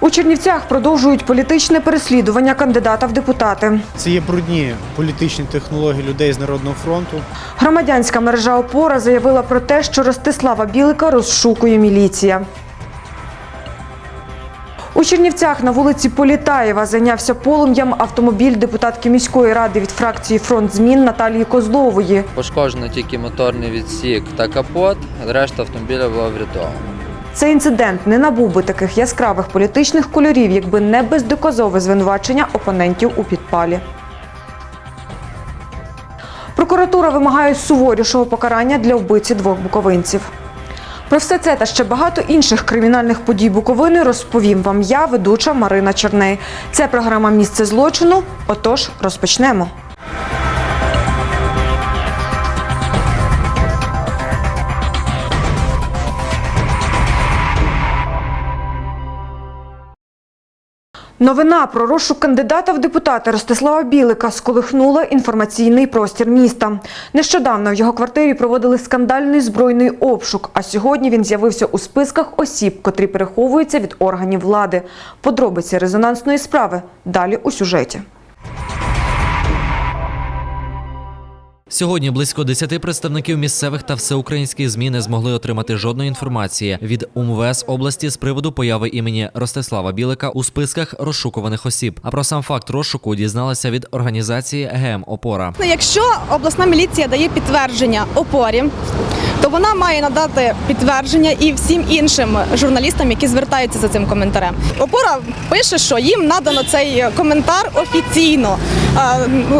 У Чернівцях продовжують політичне переслідування кандидата в депутати. Це є брудні політичні технології людей з Народного фронту. Громадянська мережа опора заявила про те, що Ростислава Білика розшукує міліція. У Чернівцях на вулиці Політаєва зайнявся полум'ям автомобіль депутатки міської ради від фракції Фронт змін Наталії Козлової. Пошкоджено тільки моторний відсік та капот, решта автомобіля була врятована. Цей інцидент не набув би таких яскравих політичних кольорів, якби не бездоказове звинувачення опонентів у підпалі. Прокуратура вимагає суворішого покарання для вбивці двох буковинців. Про все це та ще багато інших кримінальних подій Буковини розповім вам я, ведуча Марина Черней. Це програма Місце злочину. Отож, розпочнемо. Новина про розшук кандидата в депутати Ростислава Білика сколихнула інформаційний простір міста. Нещодавно в його квартирі проводили скандальний збройний обшук, а сьогодні він з'явився у списках осіб, котрі переховуються від органів влади. Подробиці резонансної справи далі у сюжеті. Сьогодні близько 10 представників місцевих та всеукраїнських ЗМІ не змогли отримати жодної інформації від УМВС області з приводу появи імені Ростислава Білика у списках розшукуваних осіб. А про сам факт розшуку дізналися від організації ГМ Опора. Якщо обласна міліція дає підтвердження опорі, то вона має надати підтвердження і всім іншим журналістам, які звертаються за цим коментарем. Опора пише, що їм надано цей коментар офіційно.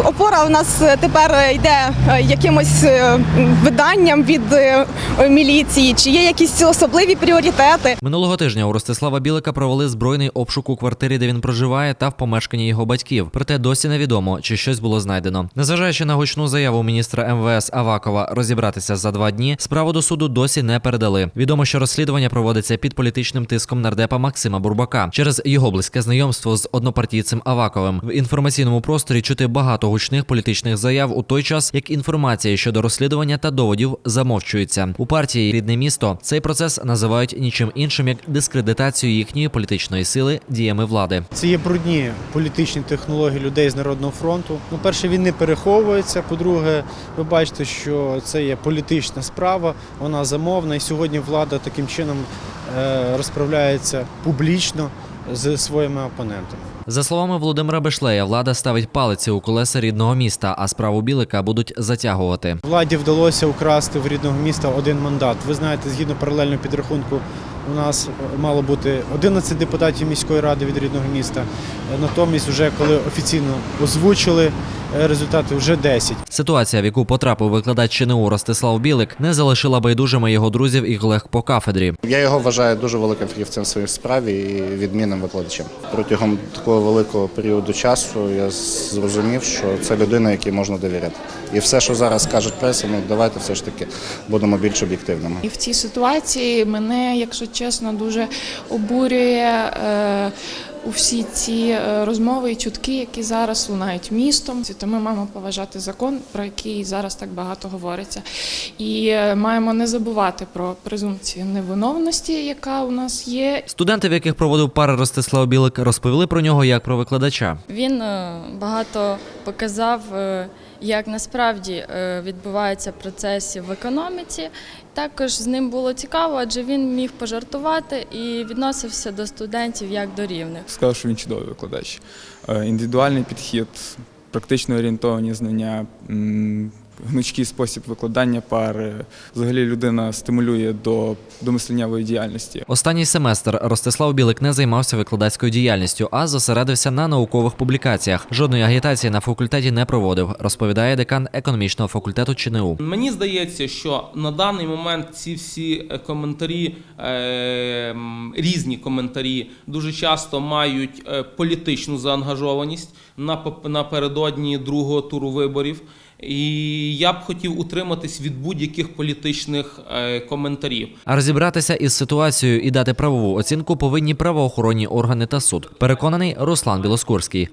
Опора у нас тепер йде якимось е, виданням від е, міліції, чи є якісь особливі пріоритети. Минулого тижня у Ростислава Білика провели збройний обшук у квартирі, де він проживає, та в помешканні його батьків. Проте досі невідомо, чи щось було знайдено. Незважаючи на гучну заяву міністра МВС Авакова розібратися за два дні, справу до суду досі не передали. Відомо, що розслідування проводиться під політичним тиском нардепа Максима Бурбака через його близьке знайомство з однопартійцем Аваковим. В інформаційному просторі чути багато гучних політичних заяв у той час, як інформація щодо розслідування та доводів замовчується. У партії рідне місто цей процес називають нічим іншим як дискредитацію їхньої політичної сили діями влади. Це є брудні політичні технології людей з Народного фронту. Ну, перше, він не переховується. По-друге, ви бачите, що це є політична справа, вона замовна, і сьогодні влада таким чином е, розправляється публічно з своїми опонентами. За словами Володимира Бешлея, влада ставить палиці у колеса рідного міста, а справу Білика будуть затягувати. Владі вдалося украсти в рідного міста один мандат. Ви знаєте, згідно паралельного підрахунку, у нас мало бути 11 депутатів міської ради від рідного міста. Натомість, вже коли офіційно озвучили е, результати, вже 10. Ситуація, в яку потрапив викладач ЧНУ Ростислав Білик, не залишила байдужими його друзів і колег по кафедрі. Я його вважаю дуже великим фахівцем в своїй справі і відмінним викладачем. Протягом такого великого періоду часу я зрозумів, що це людина, якій можна довіряти. І все, що зараз кажуть преса, ну давайте все ж таки будемо більш об'єктивними. І в цій ситуації мене, якщо чесно, дуже обурює е, усі ці е, розмови і чутки, які зараз лунають містом. То ми маємо поважати закон, про який зараз так багато говориться. І е, маємо не забувати про презумпцію невиновності, яка у нас є, Студенти, в яких проводив пари Ростислав Білик, розповіли про нього як про викладача. Він багато показав, як насправді е, відбуваються процеси в економіці. Також з ним було цікаво, адже він міг пожартувати і відносився до студентів як до рівних. сказав, що він чудовий викладач. Е, Індивідуальний підхід, практично орієнтовані знання, гнучкий спосіб викладання пари. Взагалі людина стимулює до, до мисленнєвої діяльності. Останній семестр Ростислав Білик не займався викладацькою діяльністю, а зосередився на наукових публікаціях. Жодної агітації на факультеті не проводив, розповідає декан економічного факультету ЧНУ. Мені здається, що на даний момент ці всі е, коментарі, е, різні коментарі, дуже часто мають е, політичну заангажованість напоп- напередодні другого туру виборів. І я б хотів утриматись від будь-яких політичних е, коментарів. А розібратися із ситуацією і дати правову оцінку повинні правоохоронні органи та суд. Переконаний Руслан Білоскурський.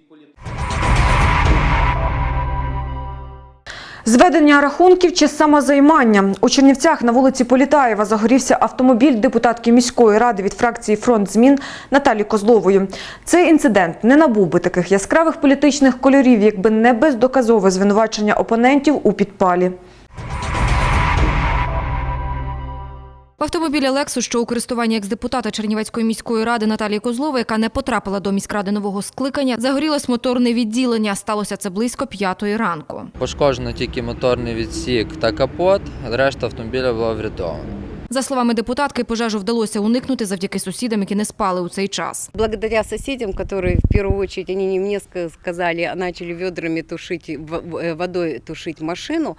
Зведення рахунків чи самозаймання у Чернівцях на вулиці Політаєва загорівся автомобіль депутатки міської ради від фракції Фронт змін Наталі Козлової. Цей інцидент не набув би таких яскравих політичних кольорів, якби не бездоказове звинувачення опонентів у підпалі. В автомобілі Лексус, що у користуванні екс-депутата Чернівецької міської ради Наталії Козлової, яка не потрапила до міськради нового скликання, загорілось моторне відділення. Сталося це близько п'ятої ранку. Пошкоджено тільки моторний відсік та капот, решта автомобіля була врятована. За словами депутатки, пожежу вдалося уникнути завдяки сусідам, які не спали у цей час. Благодаря соседям, которые в первую очередь, они не мне сказали, а начали ведрами тушить, в- в- э, тушить машину,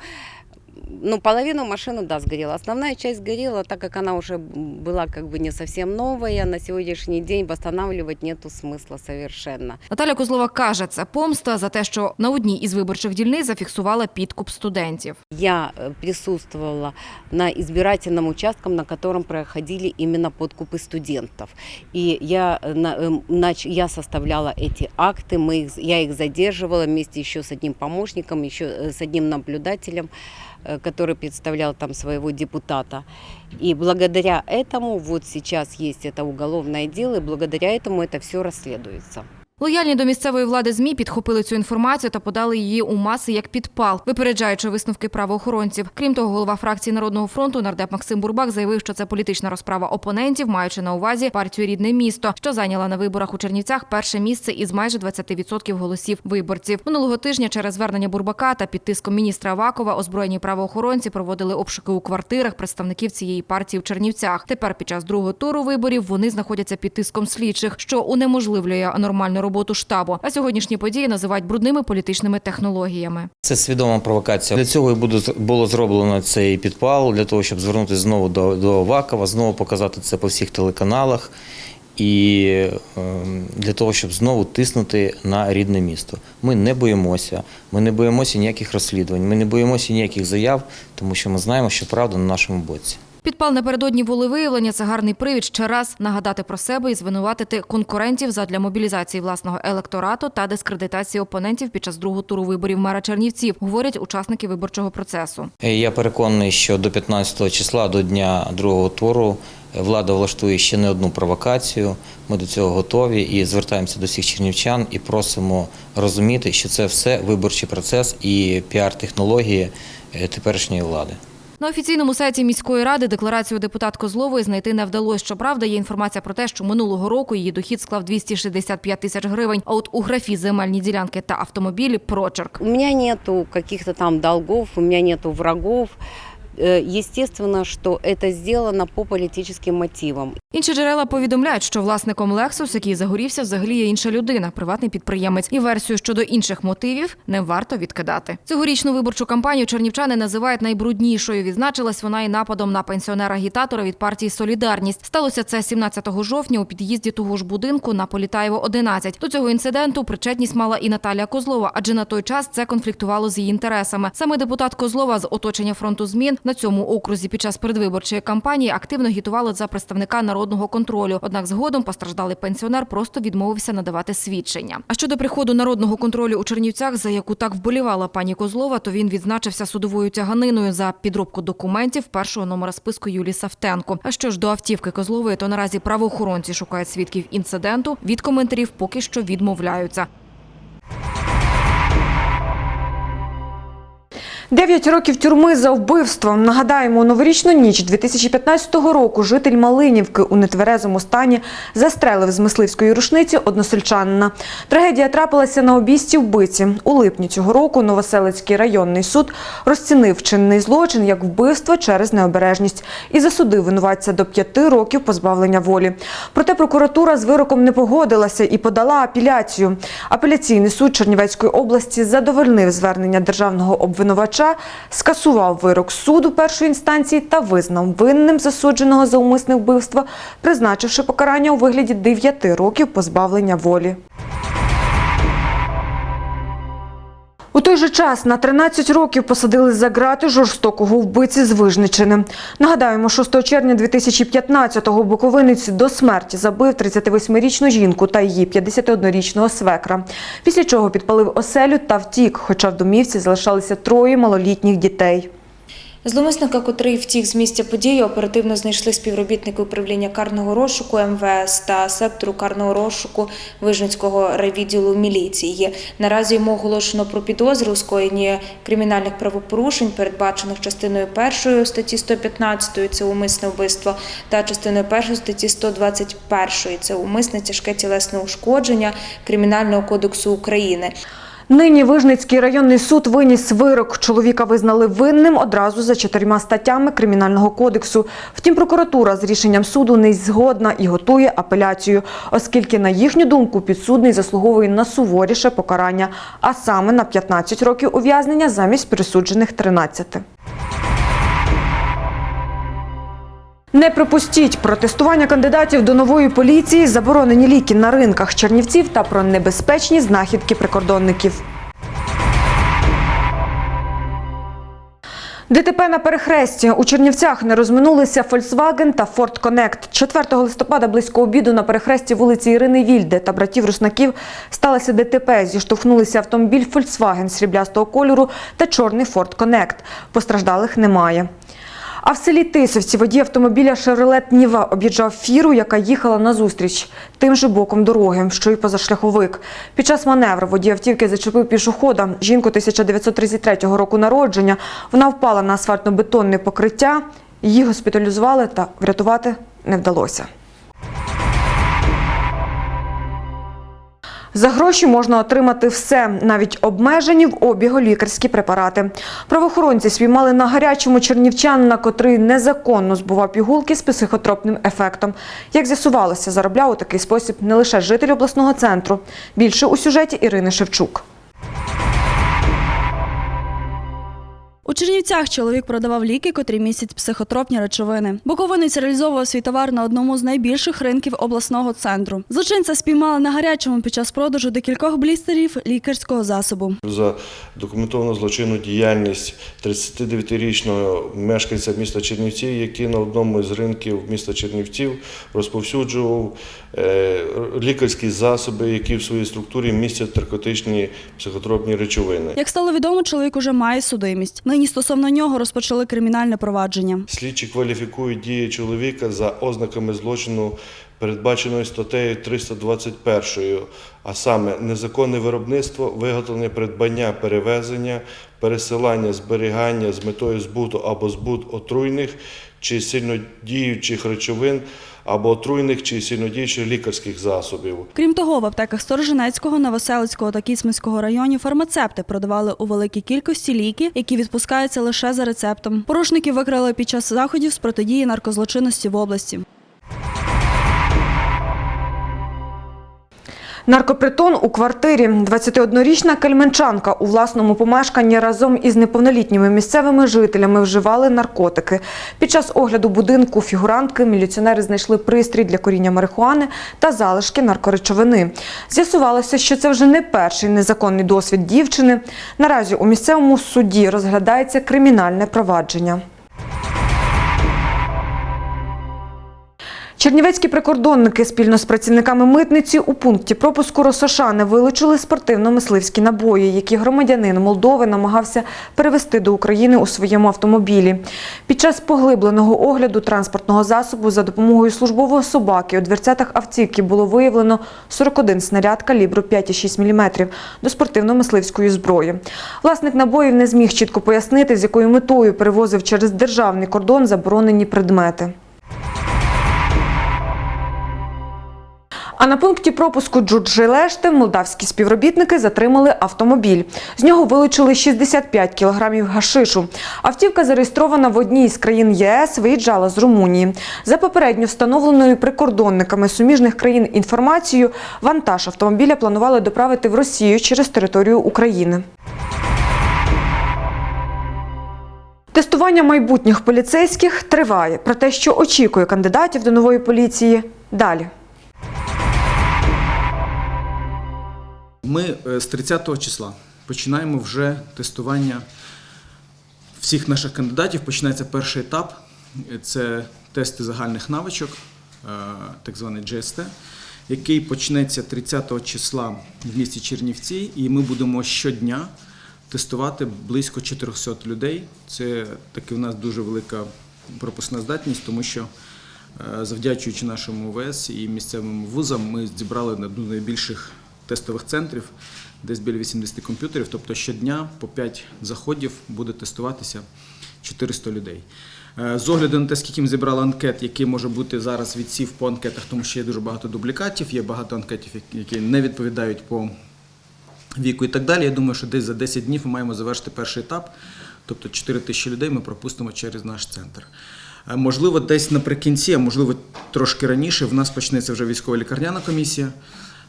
ну, половина машины, да, сгорела. Основная часть сгорела, так как она уже была как бы не совсем новая. На сегодняшний день восстанавливать нету смысла совершенно. Наталя Козлова каже, це помста за те, що на одній із виборчих дільниць зафіксувала підкуп студентів. Я э, присутствовала на избирательном участке, на котором проходили именно подкупы студентов. И я, э, на- э, нач- я составляла эти акты, мы их, я их задерживала вместе еще с одним помощником, еще э, с одним наблюдателем, э, который представлял там своего депутата. И благодаря этому вот сейчас есть это уголовное дело, и благодаря этому это все расследуется. Лояльні до місцевої влади ЗМІ підхопили цю інформацію та подали її у маси як підпал, випереджаючи висновки правоохоронців. Крім того, голова фракції Народного фронту нардеп Максим Бурбак заявив, що це політична розправа опонентів, маючи на увазі партію Рідне місто, що зайняла на виборах у Чернівцях перше місце із майже 20% голосів виборців. Минулого тижня через звернення Бурбака та під тиском міністра Авакова озброєні правоохоронці проводили обшуки у квартирах представників цієї партії в Чернівцях. Тепер під час другого туру виборів вони знаходяться під тиском слідчих, що унеможливлює нормальну роботу штабу. А сьогоднішні події називають брудними політичними технологіями. Це свідома провокація. Для цього і буде було зроблено цей підпал для того, щоб звернутися знову до, до Авакова, знову показати це по всіх телеканалах. І ем, для того, щоб знову тиснути на рідне місто. Ми не боїмося, ми не боїмося ніяких розслідувань, ми не боїмося ніяких заяв, тому що ми знаємо, що правда на нашому боці. Підпал напередодні волевиявлення – це гарний привід ще раз нагадати про себе і звинуватити конкурентів задля мобілізації власного електорату та дискредитації опонентів під час другого туру виборів мера Чернівців, говорять учасники виборчого процесу. Е, Я переконаний, що до 15 числа, до дня другого туру, е, влада влаштує ще не одну провокацію. Ми до цього готові і звертаємося до всіх чернівчан і просимо розуміти, що це все виборчий процес і піар-технології е, теперішньої влади. На офіційному сайті міської ради декларацію депутат Козлової знайти не вдалося. Щоправда, є інформація про те, що минулого року її дохід склав 265 тисяч гривень. А от у графі земельні ділянки та автомобілі прочерк. У мене нету каких-то там долгов, у мене нету врагов. Э, Естественно, что это сделано по политическим мотивам. Інші джерела повідомляють, що власником Lexus, який загорівся, взагалі є інша людина, приватний підприємець. І версію щодо інших мотивів не варто відкидати. Цьогорічну виборчу кампанію чернівчани називають найбруднішою. Відзначилась вона і нападом на пенсіонера-агітатора від партії Солідарність. Сталося це 17 жовтня у під'їзді того ж будинку на Політаєво 11. До цього інциденту причетність мала і Наталія Козлова, адже на той час це конфліктувало з її інтересами. Саме депутат Козлова з оточення фронту змін на цьому окрузі під час передвиборчої кампанії активно гітували за представника народного контролю. Однак згодом постраждалий пенсіонер просто відмовився надавати свідчення. А щодо приходу народного контролю у Чернівцях, за яку так вболівала пані Козлова, то він відзначився судовою тяганиною за підробку документів першого номера списку Юлії Савтенко. А що ж до автівки Козлової, то наразі правоохоронці шукають свідків інциденту. Від коментарів поки що відмовляються. Дев'ять років тюрми за вбивство. Нагадаємо, новорічну ніч 2015 року житель Малинівки у нетверезому стані застрелив з мисливської рушниці односельчанина. Трагедія трапилася на обійсті вбиці. У липні цього року Новоселицький районний суд розцінив чинний злочин як вбивство через необережність і засудив винуватця до п'яти років позбавлення волі. Проте прокуратура з вироком не погодилася і подала апеляцію. Апеляційний суд Чернівецької області задовольнив звернення державного обвинувача, скасував вирок суду першої інстанції та визнав винним засудженого за умисне вбивство, призначивши покарання у вигляді 9 років позбавлення волі. У той же час на 13 років посадили за ґрати жорстокого вбиці з Вижничини. Нагадаємо, 6 червня 2015-го буковинець до смерті забив 38-річну жінку та її 51-річного свекра. Після чого підпалив оселю та втік, хоча в домівці залишалися троє малолітніх дітей. Зловмисника, котрий втік з місця події, оперативно знайшли співробітники управління карного розшуку МВС та сектору карного розшуку Вижницького райвідділу міліції. Наразі йому оголошено про підозру у скоєнні кримінальних правопорушень, передбачених частиною першої статті 115 – це умисне вбивство, та частиною першої статті 121 – це умисне тяжке тілесне ушкодження Кримінального кодексу України. Нині Вижницький районний суд виніс вирок. Чоловіка визнали винним одразу за чотирма статтями Кримінального кодексу. Втім, прокуратура з рішенням суду не згодна і готує апеляцію, оскільки, на їхню думку, підсудний заслуговує на суворіше покарання, а саме на 15 років ув'язнення замість присуджених 13. Не припустіть протестування кандидатів до нової поліції, заборонені ліки на ринках Чернівців та про небезпечні знахідки прикордонників. ДТП на перехресті. У Чернівцях не розминулися Volkswagen та Ford Connect. 4 листопада близько обіду на перехресті вулиці Ірини Вільде та братів Руснаків сталося ДТП. Зіштовхнулися автомобіль Volkswagen сріблястого кольору та чорний Ford Connect. Постраждалих немає. А в селі Тисовці водій автомобіля «Шевролет Ніва» об'їжджав фіру, яка їхала назустріч тим же боком дороги, що й позашляховик. Під час маневру водій автівки зачепив пішохода. Жінку 1933 року народження. Вона впала на асфальтно-бетонне покриття. Її госпіталізували та врятувати не вдалося. За гроші можна отримати все, навіть обмежені в обігу лікарські препарати. Правоохоронці спіймали на гарячому чернівчанина, котрий незаконно збував пігулки з психотропним ефектом. Як з'ясувалося, заробляв у такий спосіб не лише житель обласного центру. Більше у сюжеті Ірини Шевчук. У Чернівцях чоловік продавав ліки, котрі містять психотропні речовини. Буковинець реалізовував свій товар на одному з найбільших ринків обласного центру. Злочинця спіймали на гарячому під час продажу декількох блістерів лікарського засобу. За документовану злочинну діяльність 39-річного мешканця міста Чернівців, який на одному з ринків міста Чернівців розповсюджував е, лікарські засоби, які в своїй структурі містять наркотичні психотропні речовини. Як стало відомо, чоловік уже має судимість. Нині стосовно нього розпочали кримінальне провадження. Слідчі кваліфікують дії чоловіка за ознаками злочину, передбаченої статтею 321, а саме незаконне виробництво, виготовлення, придбання, перевезення, пересилання, зберігання з метою збуту або збут отруйних чи сильнодіючих речовин або отруйних чи сильнодіючих лікарських засобів. Крім того, в аптеках Сторожинецького, Новоселицького та Кіцманського районів фармацепти продавали у великій кількості ліки, які відпускаються лише за рецептом. Порушників викрили під час заходів з протидії наркозлочинності в області. Наркопритон у квартирі. 21-річна кальменчанка у власному помешканні разом із неповнолітніми місцевими жителями вживали наркотики. Під час огляду будинку фігурантки міліціонери знайшли пристрій для коріння марихуани та залишки наркоречовини. З'ясувалося, що це вже не перший незаконний досвід дівчини. Наразі у місцевому суді розглядається кримінальне провадження. Чернівецькі прикордонники спільно з працівниками митниці у пункті пропуску Росошани вилучили спортивно-мисливські набої, які громадянин Молдови намагався перевезти до України у своєму автомобілі. Під час поглибленого огляду транспортного засобу за допомогою службового собаки у дверцятах автівки було виявлено 41 снаряд калібру 5,6 мм до спортивно-мисливської зброї. Власник набоїв не зміг чітко пояснити, з якою метою перевозив через державний кордон заборонені предмети. А на пункті пропуску Джурджелешти молдавські співробітники затримали автомобіль. З нього вилучили 65 кілограмів гашишу. Автівка зареєстрована в одній з країн ЄС, виїжджала з Румунії. За попередньо встановленою прикордонниками суміжних країн інформацією, вантаж автомобіля планували доправити в Росію через територію України. Тестування майбутніх поліцейських триває. Про те, що очікує кандидатів до нової поліції, далі. Ми е, з 30 числа починаємо вже тестування всіх наших кандидатів. Починається перший етап це тести загальних навичок, е, так званий GST, який почнеться 30 числа в місті Чернівці, і ми будемо щодня тестувати близько 400 людей. Це таки в нас дуже велика пропускна здатність, тому що е, завдячуючи нашому ОВС і місцевим вузам, ми зібрали одну з найбільших тестових центрів, десь біля 80 комп'ютерів. Тобто щодня по 5 заходів буде тестуватися 400 людей. Е, З огляду на те, скільки ми зібрали анкет, який може бути зараз відсів по анкетах, тому що є дуже багато дублікатів, є багато анкетів, які- не відповідають по віку і так далі. Я думаю, що десь за 10 днів ми маємо завершити перший етап, тобто 4 тисячі людей ми пропустимо через наш центр. Е, Можливо, десь наприкінці, а можливо трошки раніше, в нас почнеться вже військова лікарняна комісія.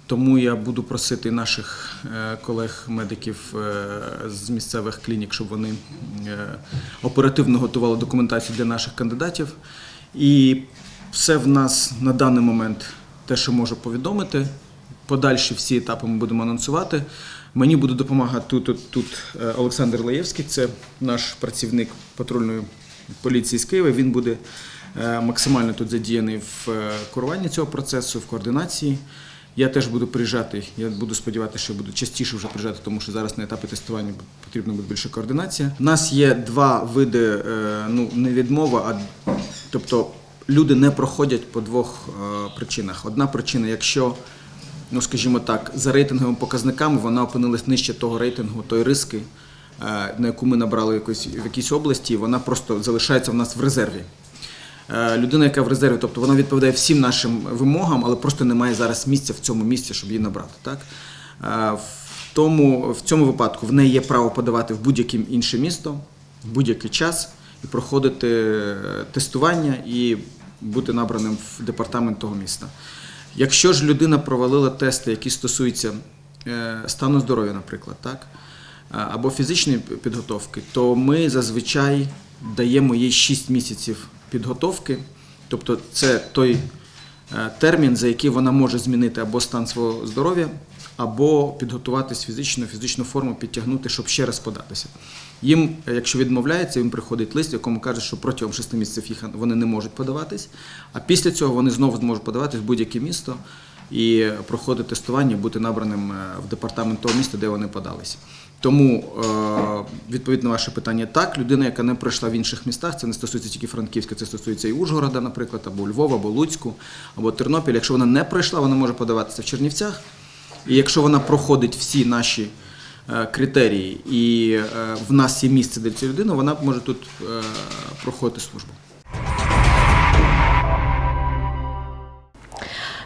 Тому я буду просити наших е, колег-медиків е, з місцевих клінік, щоб вони е, оперативно готували документацію для наших кандидатів. І все в нас на даний момент те, що можу повідомити. Подальші всі етапи ми будемо анонсувати. Мені буде допомагати тут, тут, Олександр Лаєвський, це наш працівник патрульної поліції з Києва. Він буде максимально тут задіяний в керуванні цього процесу, в координації. Я теж буду приїжджати. Я буду сподіватися, що буду частіше вже приїжджати, тому що зараз на етапі тестування потрібна буде більше координація. У нас є два види, е, ну не відмова, а тобто люди не проходять по двох е, причинах. Одна причина, якщо ну скажімо так, за рейтинговими показниками вона опинилась нижче того рейтингу, тої риски, е, на яку ми набрали якось в якійсь області, вона просто залишається в нас в резерві. Е, Людина, яка в резерві, тобто вона відповідає всім нашим вимогам, але просто немає зараз місця в цьому місці, щоб її набрати. Так? Е, В, тому, в цьому випадку в неї є право подавати в будь-яке інше місто, в будь-який час і проходити е, тестування і бути набраним в департамент того міста. Якщо ж людина провалила тести, які стосуються стану здоров'я, наприклад, так, або фізичної підготовки, то ми зазвичай даємо їй 6 місяців підготовки, тобто це той е, термін, за який вона може змінити або стан свого здоров'я, або підготуватись фізично, фізичну форму підтягнути, щоб ще раз податися. Їм, е, якщо відмовляється, їм приходить лист, в якому каже, що протягом 6 місяців їх вони не можуть подаватись, а після цього вони знову зможуть подаватись в будь-яке місто і проходити тестування, бути набраним е, в департамент того міста, де вони подалися. Тому е, відповідь на ваше питання так. Людина, яка не пройшла в інших містах, це не стосується тільки Франківська, це стосується і Ужгорода, наприклад, або Львова, або Луцьку, або Тернопіль. Якщо вона не пройшла, вона може подаватися в Чернівцях. І якщо вона проходить всі наші е, критерії, і в нас є місце для цієї людини, вона може тут проходити службу.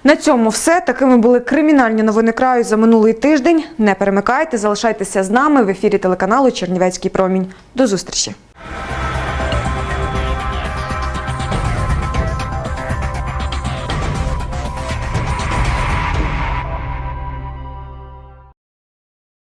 На цьому все. Такими були кримінальні новини краю за минулий тиждень. Не перемикайте, залишайтеся з нами в ефірі телеканалу Чернівецький промінь. До зустрічі.